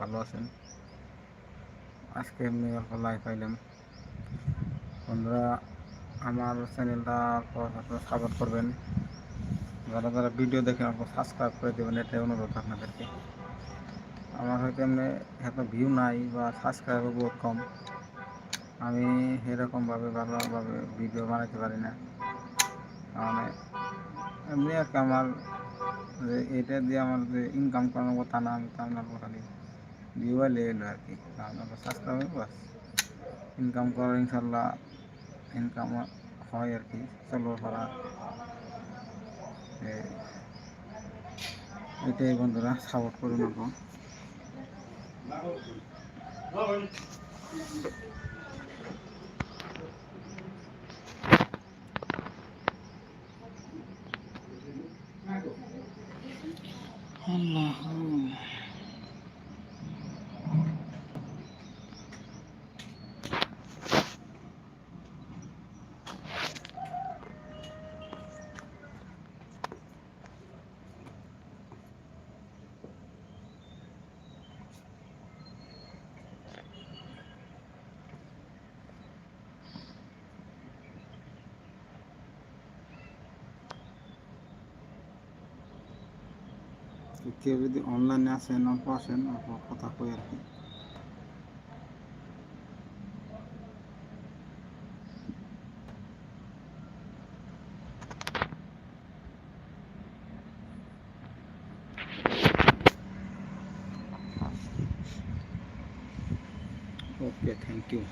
ভালো আছেন? আজকে এমনি অল্প লাইভ পাইলাম। বন্ধুরা, আমার চ্যানেলটা আপনারা সাপোর্ট করবেন। যারা যারা ভিডিও দেখে আমাকে সাবস্ক্রাইব করে দেবেন, এটাই অনুরোধ আপনাদেরকে। আমার হয়তো এমনি এত ভিউ নাই বা সাবস্ক্রাইবও বহুত কম। আমি এরকমভাবে ভালোভাবে ভিডিও বানাতে পারি না। মানে এমনি আর কি আমার যে এটা দিয়ে আমার যে ইনকাম করার কথা না, আমি তো আপনার খালি ভিউ এলে এলো আর কি। আপনার সাবস্ক্রাইব বাস। ইনকাম করার ইনশাল্লাহ ইনকাম হয় আর কি, চলো করা এটাই বন্ধুরা সাপোর্ট করুন এখন আল্লাহ তো কেউ যদি অনলাইনে আসেন অল্প আসেন অল্প কথা কই আর কি। Okay thank you